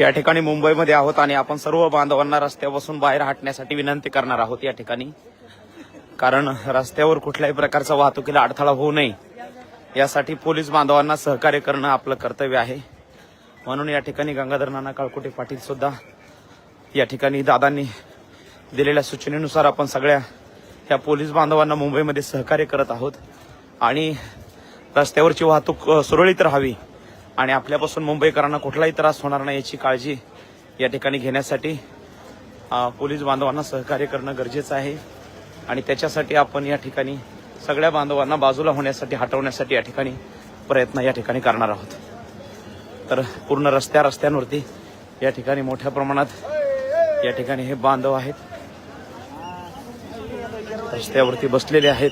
या ठिकाणी मुंबईमध्ये आहोत आणि आपण सर्व बांधवांना रस्त्यापासून बाहेर हटण्यासाठी विनंती करणार आहोत या ठिकाणी. कारण रस्त्यावर कुठल्याही प्रकारचा वाहतुकीला अडथळा होऊ नये. यासाठी पोलीस बांधवांना सहकार्य करणं आपलं कर्तव्य आहे. म्हणून या ठिकाणी गंगाधर नाना काळकुटे पाटील सुद्धा या ठिकाणी दादांनी दिलेल्या सूचनेनुसार आपण सगळ्या या पोलीस बांधवांना मुंबईमध्ये सहकार्य करत आहोत. आणि रस्त्यावरची वाहतूक सुरळीत राहावी. आणि आपल्यापासून मुंबईकरांना कुठलाही त्रास होणार नाही याची काळजी या ठिकाणी घेण्यासाठी पोलीस बांधवांना सहकार्य करणं गरजेचं आहे. आणि त्याच्यासाठी आपण या ठिकाणी सगळ्या बांधवांना बाजूला होण्यासाठी हटवण्यासाठी या ठिकाणी प्रयत्न या ठिकाणी करणार आहोत. तर पूर्ण रस्त्या रस्त्यांवरती या ठिकाणी मोठ्या प्रमाणात या ठिकाणी हे बांधव आहेत. रस्त्यावरती बसलेले आहेत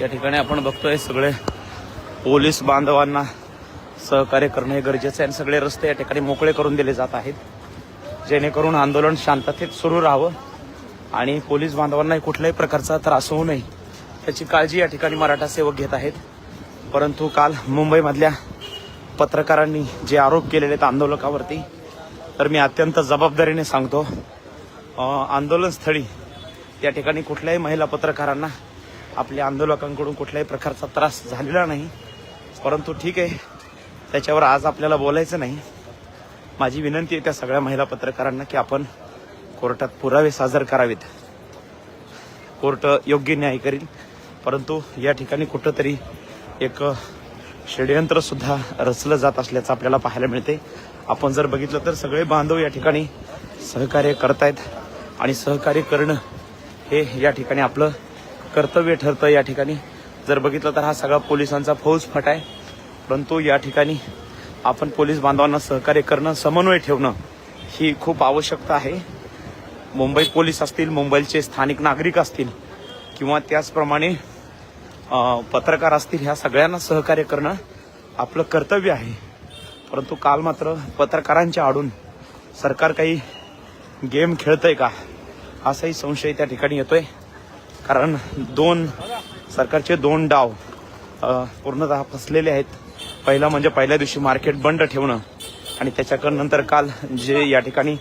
या ठिकाणी आपण बघतोय सगळे पोलीस बांधवांना सहकार्य करणं हे गरजेचं आहे आणि सगळे रस्ते या ठिकाणी मोकळे करून दिले जात आहेत. जेणेकरून आंदोलन शांततेत सुरू राहावं आणि पोलीस बांधवांनाही कुठल्याही प्रकारचा त्रास होऊ नये त्याची काळजी या ठिकाणी मराठा सेवक घेत आहेत. परंतु काल मुंबईमधल्या पत्रकारांनी जे आरोप केलेले आहेत आंदोलकावरती तर मी अत्यंत जबाबदारीने सांगतो आंदोलनस्थळी या ठिकाणी कुठल्याही महिला पत्रकारांना आपल्या आंदोलकांकडून कुठल्याही प्रकारचा त्रास झालेला नाही. परंतु ठीक आहे त्याच्यावर आज आपल्याला बोलायचं नाही. माझी विनंती आहे त्या सगळ्या महिला पत्रकारांना की आपण कोर्टात पुरावे सादर करावेत. कोर्ट योग्य न्याय करील परंतु या ठिकाणी कुठंतरी एक षडयंत्र सुद्धा रचलं जात असल्याचं आपल्याला पाहायला मिळते. आपण जर बघितलं तर सगळे बांधव या ठिकाणी सहकार्य करतायत आणि सहकार्य करणं हे या ठिकाणी आपलं कर्तव्य ठरतं या ठिकाणी. जर बघितलं तर हा सगळा पोलिसांचा फौज फट आहे. परंतु या ठिकाणी आपण पोलीस बांधवांना सहकार्य करणं समन्वय ठेवणं ही खूप आवश्यकता आहे. मुंबई पोलीस असतील मुंबईचे स्थानिक नागरिक असतील किंवा त्याचप्रमाणे पत्रकार असतील ह्या सगळ्यांना सहकार्य करणं आपलं कर्तव्य आहे. परंतु काल मात्र पत्रकारांच्या आडून सरकार काही गेम खेळतंय का? असाही संशय त्या ठिकाणी येतोय. कारण दोन सरकारचे दोन डाव पूर्णतः फसलेले आहेत. पहिला म्हणजे पहिल्या दिवशी मार्केट बंद ठेवणं आणि त्याच्याकडे नंतर काल जे या ठिकाणी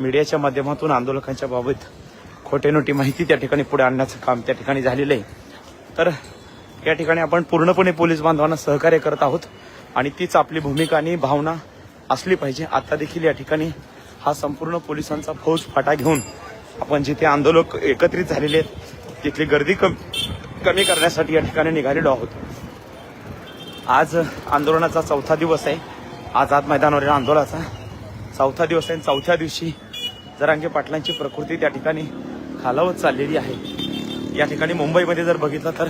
मीडियाच्या माध्यमातून आंदोलकांच्या बाबत खोटे नोटी माहिती त्या ठिकाणी पुढे आणण्याचं काम त्या ठिकाणी झालेलं आहे. तर या ठिकाणी आपण पूर्णपणे पोलीस बांधवांना सहकार्य करत आहोत आणि तीच आपली भूमिका आणि भावना असली पाहिजे. आता देखील या ठिकाणी हा संपूर्ण पोलिसांचा फौज फाटा घेऊन आपण जिथे आंदोलक एकत्रित झालेले आहेत तिथली गर्दी कम कमी करण्यासाठी या ठिकाणी निघालेलो आहोत. आज आंदोलनाचा चौथा दिवस आहे. आझाद मैदानावरील आंदोलनाचा चौथा दिवस आहे आणि चौथ्या दिवशी जरांगे पाटलांची प्रकृती त्या ठिकाणी खालावत चाललेली आहे. या ठिकाणी मुंबईमध्ये जर बघितलं तर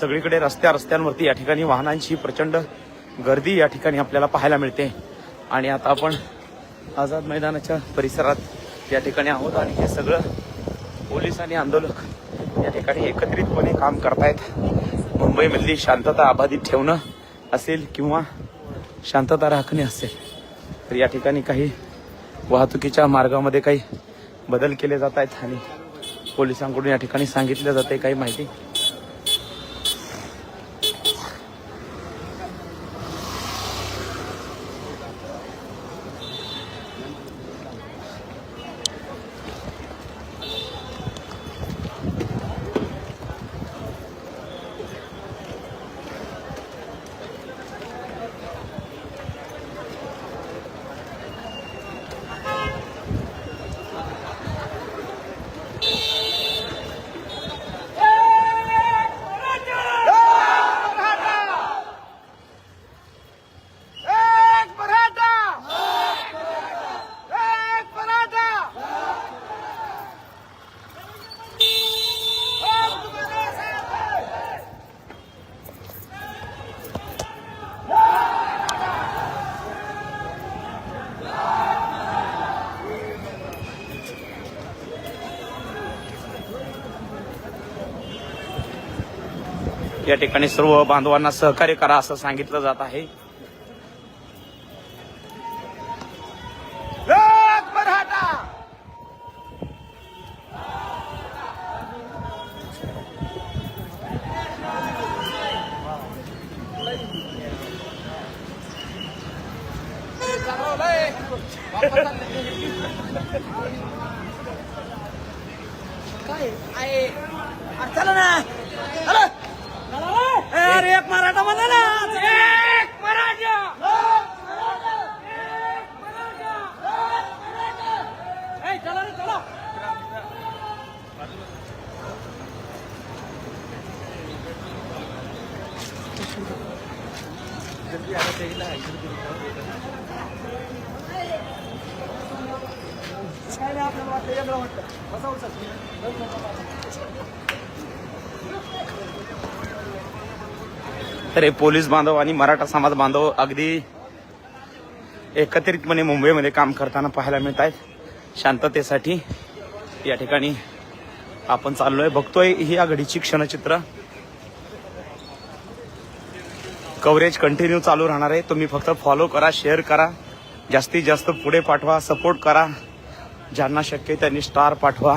सगळीकडे रस्त्या रस्त्यांवरती या ठिकाणी वाहनांची प्रचंड गर्दी या ठिकाणी आपल्याला पाहायला मिळते. आणि आता आपण आझाद मैदानाच्या परिसरात या ठिकाणी आहोत आणि हे सगळं पोलीस आणि आंदोलक या ठिकाणी एकत्रितपणे काम करतायत. मुंबईमधली शांतता अबाधित ठेवणं असेल किंवा शांतता राखणे असेल तर या ठिकाणी काही वाहतुकीच्या मार्गामध्ये काही बदल केले जात आहेत आणि पोलिसांकडून या ठिकाणी सांगितलं जाते काही माहिती. या ठिकाणी सर्व बांधवांना सहकार्य करा असं सांगितलं जात आहे लोक मराठा! चला ना चला. ए, अरे एक मराठा म्हणा ना एक मराठा ए, चला रे, चला. काय नाही, आपल्याला वाटतं, वेगळं वाटतं. बसा उचल. तर हे पोलीस बांधव आणि मराठा समाज बांधव अगदी एकत्रितपणे मुंबईमध्ये काम करताना पाहायला मिळत आहेत. शांततेसाठी या ठिकाणी आपण चाललोय. बघतोय ही या घडीची क्षणचित्र. कव्हरेज कंटिन्यू चालू राहणार आहे. तुम्ही फक्त फॉलो करा शेअर करा. जास्तीत जास्त पुढे पाठवा सपोर्ट करा. ज्यांना शक्य आहे त्यांनी स्टार पाठवा.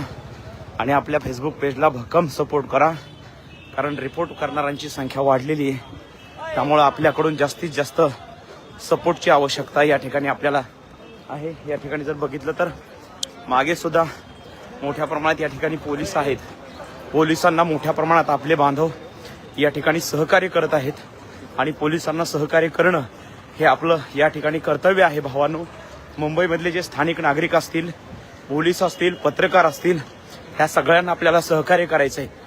आणि आपल्या फेसबुक पेजला भक्कम सपोर्ट करा. कारण रिपोर्ट करणाऱ्यांची संख्या वाढलेली आहे. त्यामुळं आपल्याकडून जास्तीत जास्त सपोर्टची आवश्यकता या ठिकाणी आपल्याला आहे. या ठिकाणी जर बघितलं तर मागे सुद्धा मोठ्या प्रमाणात या ठिकाणी पोलीस आहेत. पोलिसांना मोठ्या प्रमाणात आपले बांधव या ठिकाणी सहकार्य करत आहेत. आणि पोलिसांना सहकार्य करणं हे आपलं या ठिकाणी कर्तव्य आहे भावानो. मुंबईमधले जे स्थानिक नागरिक असतील पोलीस असतील पत्रकार असतील ह्या सगळ्यांना आपल्याला सहकार्य करायचं आहे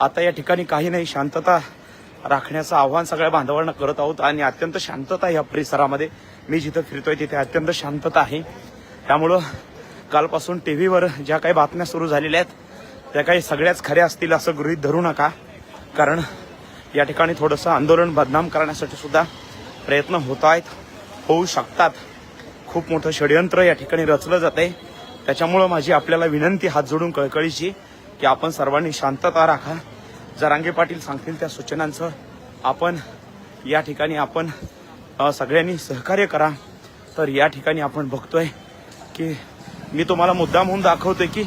आता या ठिकाणी काही नाही शांतता राखण्याचं आव्हान सगळ्या बांधवांना करत आहोत आणि अत्यंत शांतता आहे या परिसरामध्ये. मी जिथं फिरतोय तिथे अत्यंत शांतता आहे. त्यामुळं कालपासून टी व्हीवर ज्या काही बातम्या सुरू झालेल्या आहेत त्या काही सगळ्याच खऱ्या असतील असं गृहीत धरू नका. कारण या ठिकाणी थोडंसं आंदोलन बदनाम करण्यासाठी सुद्धा प्रयत्न होत आहेत होऊ शकतात. खूप मोठं षडयंत्र या ठिकाणी रचलं जात आहे त्याच्यामुळं माझी आपल्याला विनंती हात जोडून कळकळीची की आपण सर्वांनी शांतता राखा. जरांगे पाटील सांगतील त्या सूचनांचं आपण या ठिकाणी आपण सगळ्यांनी सहकार्य करा. तर या ठिकाणी आपण बघतोय की मी तुम्हाला मुद्दाम होऊन दाखवतोय की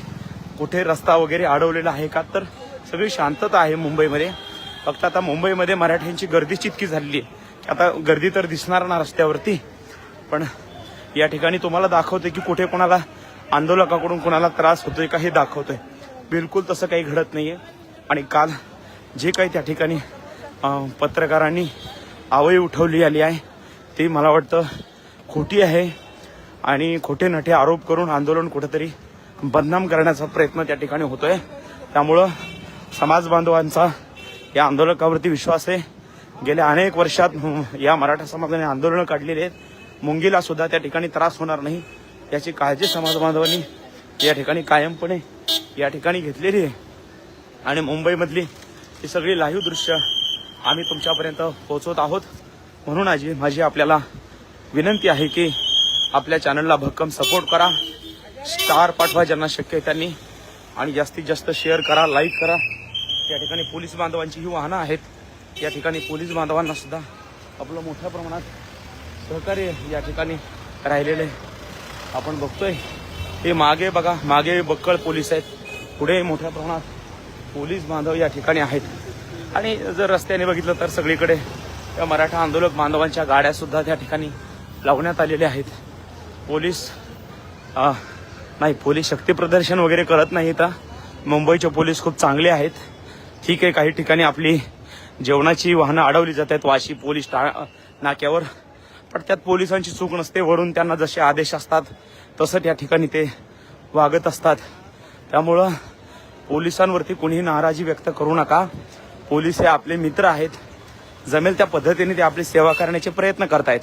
कुठे रस्ता वगैरे अडवलेला आहे का? तर सगळी शांतता आहे मुंबईमध्ये. फक्त आता मुंबईमध्ये मराठ्यांची गर्दीच इतकी झालेली आहे. आता गर्दी तर दिसणार ना रस्त्यावरती पण या ठिकाणी तुम्हाला दाखवते की कुठे कोणाला आंदोलकाकडून कोणाला त्रास होतोय का हे दाखवतोय. बिलकुल तसं काही घडत नाहीये. आणि काल जे काही त्या ठिकाणी पत्रकारांनी आवई उठवली आली आहे ती मला वाटतं खोटी आहे आणि खोटे नठे आरोप करून आंदोलन कुठेतरी बदनाम करण्याचा प्रयत्न त्या ठिकाणी होतोय. त्यामुळं समाज बांधवांचा या आंदोलकावरती विश्वास आहे. गेल्या अनेक वर्षात या मराठा समाजाने आंदोलनं काढलेली आहेत. मुंगीला सुद्धा त्या ठिकाणी त्रास होणार नाही. याची काळजी समाज बांधवांनी या ठिकाणी कायमपणे या ठिकाणी घेतलेली आहे. आणि मुंबईमधली ही सगळी लाईव्ह दृश्य आम्ही तुमच्यापर्यंत पोहोचवत आहोत. म्हणून आजी माझी आपल्याला विनंती आहे की आपल्या चॅनलला भक्कम सपोर्ट करा. स्टार पाठवा ज्यांना शक्य आहे त्यांनी. आणि जास्तीत जास्त शेअर करा लाईक करा. त्या ठिकाणी पोलीस बांधवांची ही वाहनं आहेत. या ठिकाणी पोलीस बांधवांना सुद्धा आपलं मोठ्या प्रमाणात सहकार्य या ठिकाणी राहिलेलं आहे. आपण बघतोय हे मागे बघा मागे बक्कळ पोलीस आहेत. पुढे मोठ्या प्रमाणात पोलीस बांधव या ठिकाणी आहेत. आणि जर रस्त्याने बघितलं तर सगळीकडे या मराठा आंदोलक बांधवांच्या गाड्या सुद्धा त्या ठिकाणी लावण्यात आलेल्या आहेत. पोलीस नाही पोलीस शक्ती प्रदर्शन वगैरे करत नाहीत तर मुंबईचे पोलीस खूप चांगले आहेत. ठीक आहे काही ठिकाणी आपली जेवणाची वाहनं अडवली जात आहेत वाशी पोलीस टा- नाक्यावर. पण त्यात पोलिसांची चूक नसते. वरून त्यांना जसे आदेश असतात तसं त्या ठिकाणी ते वागत असतात. त्यामुळं पोलिसांवरती कोणीही नाराजी व्यक्त करू नका. पोलीस हे आपले मित्र आहेत. जमेल त्या पद्धतीने ते आपली सेवा करण्याचे प्रयत्न करतायत.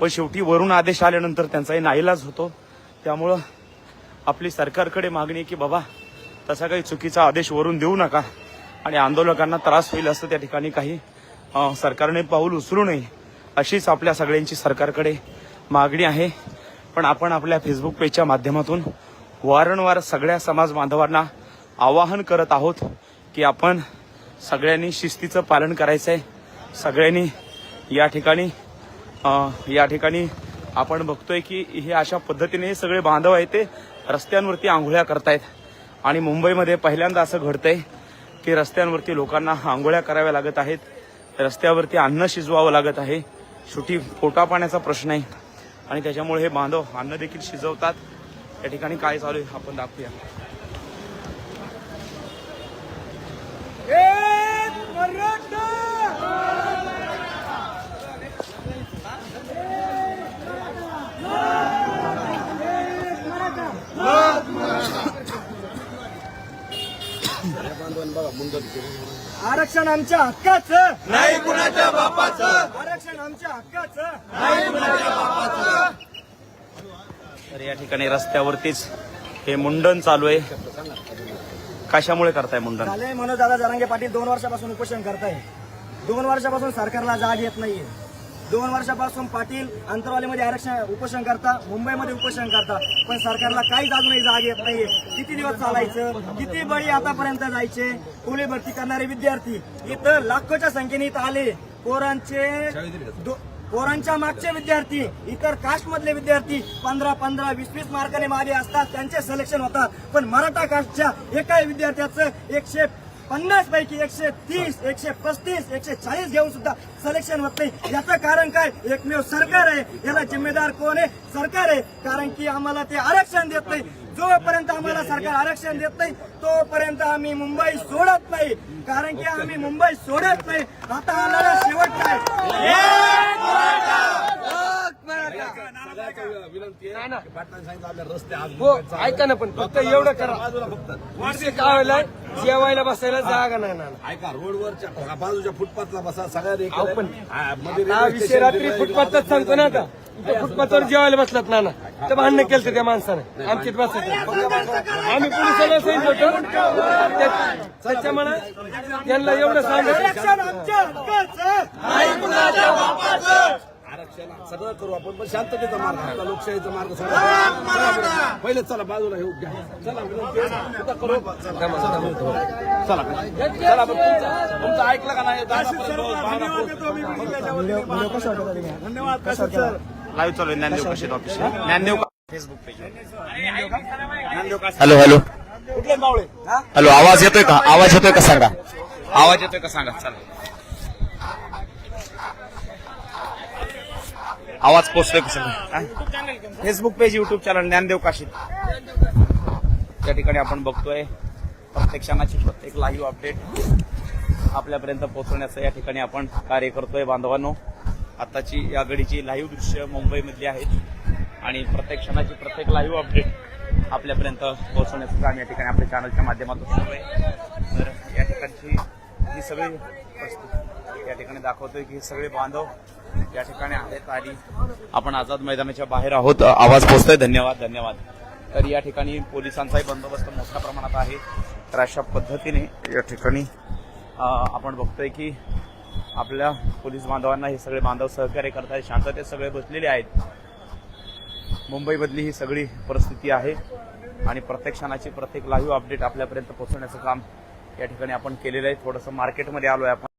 पण शेवटी वरून आदेश आल्यानंतर त्यांचाही नाईलाज होतो. त्यामुळं आपली सरकारकडे मागणी आहे की बाबा तसा काही चुकीचा आदेश वरून देऊ नका. आणि आंदोलकांना त्रास होईल असं त्या ठिकाणी काही सरकारने पाऊल उचलू नये अशीच आपल्या सगळ्यांची सरकारकडे मागणी आहे. पण आपण आपल्या फेसबुक पेजच्या माध्यमातून वारंवार सगळ्या समाज बांधवांना आवाहन करत आहोत की आपण सगळ्यांनी शिस्तीचं पालन करायचं आहे सगळ्यांनी या ठिकाणी या ठिकाणी आपण बघतोय की हे अशा पद्धतीने हे सगळे बांधव आहेत ते रस्त्यांवरती आंघोळ्या करतायत. आणि मुंबईमध्ये पहिल्यांदा असं घडतंय की रस्त्यांवरती लोकांना आंघोळ्या कराव्या लागत आहेत. रस्त्यावरती अन्न शिजवावं लागत आहे. शेवटी पोटा पाण्याचा प्रश्न आहे. आणि त्याच्यामुळे हे बांधव अन्न देखील शिजवतात. या ठिकाणी काय चालू आहे आपण दाखवूया एक मराठा आरक्षण आमच्या हक्काचं. नाही कुणाच्या बापाचं. आरक्षण आमच्या हक्काचं. तर या ठिकाणी रस्त्यावरतीच हे मुंडन चालू आहे. कशामुळे करताय मुंडन? झाले मनोज दादा जरांगे पाटील दोन वर्षापासून उपोषण करताय. दोन वर्षापासून सरकारला जाग येत नाहीये. दोन वर्षापासून पाटील अंतरवालीमध्ये आरक्षण उपोषण करता मुंबईमध्ये उपोषण करता पण सरकारला काहीच अजूनही जाग येत नाहीये. किती दिवस चालायचं? किती बळी आतापर्यंत जायचे? पोलीस भरती करणारे विद्यार्थी इथं लाखोच्या संख्येने इथं आले. पोरांचे पोरांच्या मागचे विद्यार्थी इतर कास्टमधले विद्यार्थी पंधरा पंधरा वीस वीस मार्काने मागे असतात त्यांचे सिलेक्शन होतात. पण मराठा कास्टच्या एका विद्यार्थ्याचं एकशे पन्नास पैकी एकशे तीस एकशे पस्तीस एकशे चाळीस घेऊन सुद्धा सिलेक्शन होत नाही. याचं कारण काय? एकमेव सरकार आहे. याला जिम्मेदार कोण आहे? सरकार आहे. कारण की आम्हाला ते आरक्षण देत नाही. जोपर्यंत आम्हाला सरकार आरक्षण देत नाही तोपर्यंत आम्ही मुंबई सोडत नाही. कारण की आम्ही मुंबई सोडत नाही. आता आम्हाला शेवट काय हो ऐका ना पण फक्त एवढं करा. विषय काय व्हायला जेवायला बसायला जागा नाही ना ऐका रोडवरच्या बाजूच्या फुटपाथला बसा सगळ्या अहो, पण हा, मध्ये हा रेल्वे विषय स्टेशन, रात्री रेल्वे फुटपाथच सांगतो ना आता. इथं फुटपाथवर जेवायला बसलात ना ना. तर भांडणं केलं त्या माणसानं. आमच्यात बसायचं. आम्ही पोलिसाला सांगितलं होतं. त्या- त्याच्यामुळे त्यांना एवढं सांगा. सगळं करू आपण. पण शांततेचा मार्ग आपला लोकशाहीचा मार्ग सोडा पहिले चला बाजूला येऊ घ्या चला करू. चला चला चला पण तुमचं ऐकलं का नाही. धन्यवाद कसं सर लाईव्ह चालू आहे Dnyandev Kashet office Dnyandev Facebook page hello hello कुठले मावळे? हॅलो आवाज येतोय का? आवाज येतोय का सांगा? आवाज येतोय का सांगा? चला. आवाज पोचतोय का Facebook page YouTube channel Dnyandev Kashid त्या ठिकाणी आपण बघतोय. प्रत्येक क्षणाची प्रत्येक लाईव्ह अपडेट आपल्यापर्यंत पोहोचवण्याचं या ठिकाणी आपण कार्य करतोय बांधवांनो. आताची या घडीची लाईव्ह दृश्य मुंबईमधली आहेत आणि प्रत्येक क्षणाची प्रत्येक लाईव्ह अपडेट आपल्यापर्यंत पोहोचवण्याचं काम या ठिकाणी आपल्या चॅनलच्या माध्यमातून सुरू आहे. तर या ठिकाणची ही सगळी या ठिकाणी दाखवतोय की हे सगळे बांधव या ठिकाणी आहेत आणि आपण आझाद मैदानाच्या बाहेर आहोत. आवाज पोहोचतोय. धन्यवाद धन्यवाद. तर या ठिकाणी पोलिसांचाही बंदोबस्त मोठ्या प्रमाणात आहे. तर अशा पद्धतीने या ठिकाणी आपण बघतोय की आपल्या पोलीस बांधवांना हे सगळे बांधव सहकार्य करतात शांततेत सगळे बसलेले आहेत. मुंबईमधली ही सगळी परिस्थिती आहे आणि प्रत्येक क्षणाची प्रत्येक लाईव्ह अपडेट आपल्यापर्यंत पोहोचवण्याचं काम या ठिकाणी आपण केलेलं आहे. थोडंसं मार्केटमध्ये आलो आहे आपण.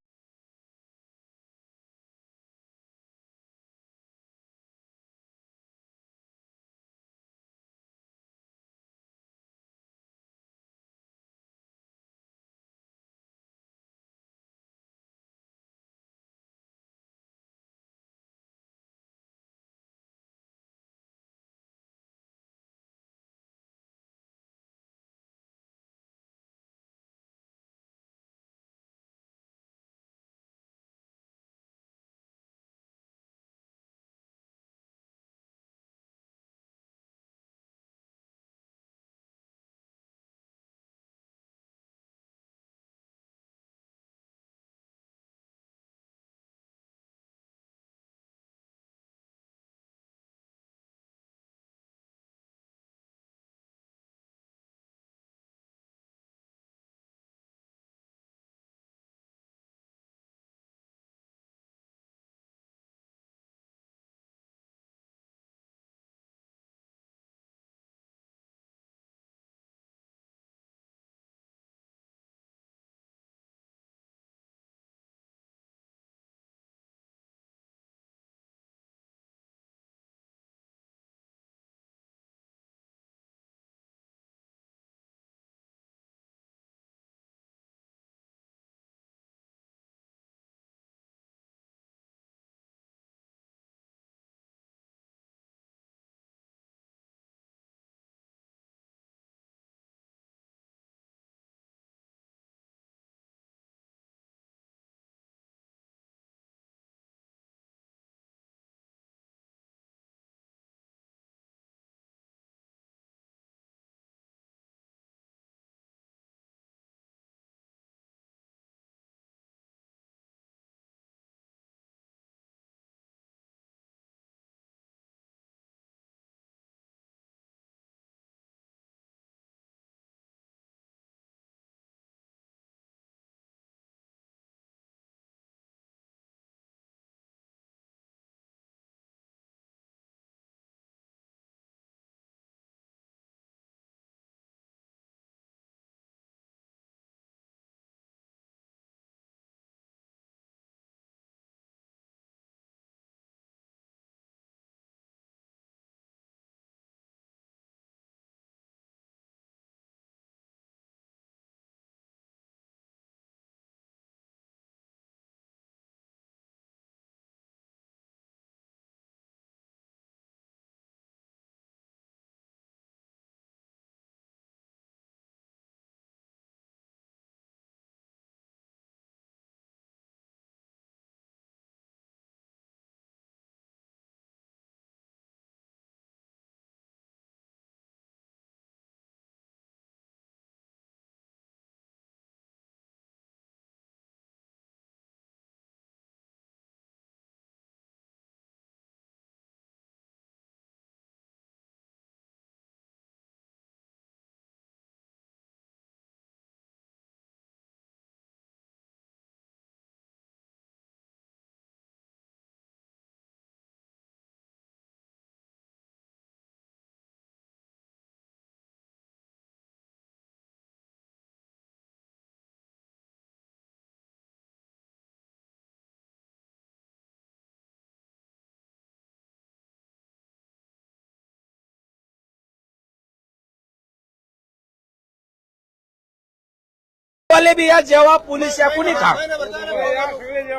वाले भी या जेव्हा पोलीस या कुणी खा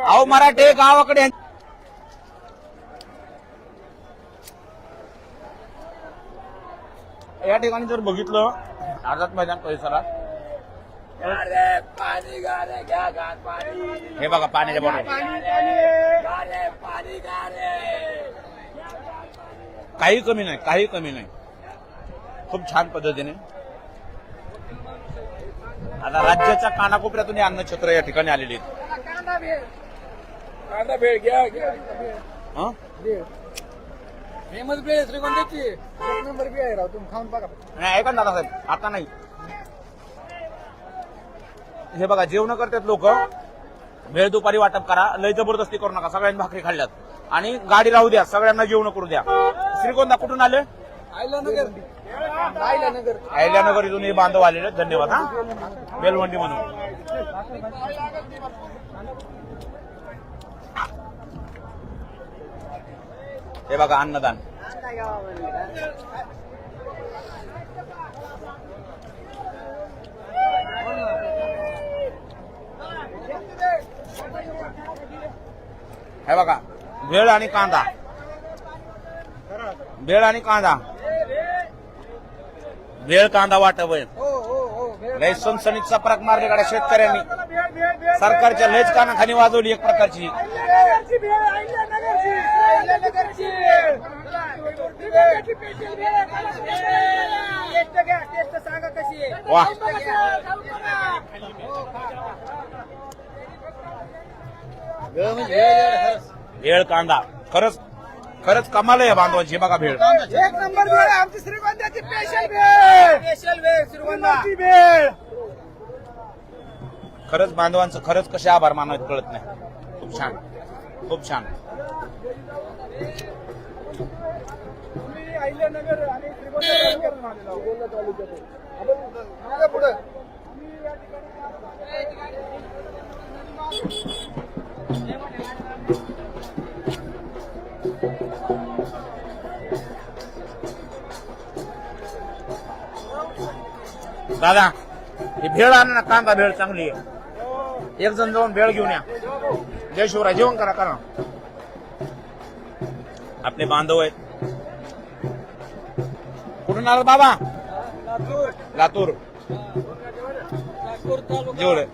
अहो मराठे गावाकडे या ठिकाणी जर बघितलं आझाद मैदान परिसरात हे बघा पाण्याच्या बॉटल. काही कमी नाही काही कमी नाही. खूप छान पद्धतीने आता राज्याच्या कानाकोपऱ्यातून हे अन्नछत्र या ठिकाणी आलेली आहेत. कांदा भेळ घ्या घ्या. हं? फेमस भेळ श्रीगोंद्याची. एक नंबर भेळ आहे राव तुम्ही खाऊन बघा नाही ऐका ना दादासाहेब आता नाही. हे बघा जेवण करतात लोक. वेळ दुपारी वाटप करा लय जबरदस्ती करू नका सगळ्यांनी भाकरी खाल्ल्यात. आणि गाडी राहू द्या सगळ्यांना जेवण करू द्या. श्रीगोंदा कुठून आले? आयला नगर. अहिल्यानगर इथून हे बांधव आलेले धन्यवाद हा. बेलवंडी म्हणून. हे बघा अन्नदान. हे बघा भेळ आणि कांदा. भेळ आणि कांदा. भेळ कांदा आहे हो हो हो लय सनसनीचा पराक मारलेला शेतकऱ्यांनी. सरकारच्या लयच कानाखाली वाजवली एक प्रकारची. वा. भेळ कांदा. खरंच खरंच कमाल आहे या बांधवांची हे बघा भेळ. एक नंबर भेळ आमची श्रीगोंद्याची स्पेशल भेळ. स्पेशल भेळ श्रीगोंद्याची भेळ? खरंच बांधवांचं खरंच कसे आभार मानावेत कळत नाही. खूप छान खूप छान. अहिल्यानगर आणि श्रीगोंदा पुढं. दादा हे भेळ आणा ना कांदा भेळ चांगली आहे. एक जण जाऊन भेळ घेऊन या. जय शिवराय जेवण करा करा. आपले बांधव आहेत. कुठून आला बाबा? लातूर. नागपूर जेवढे.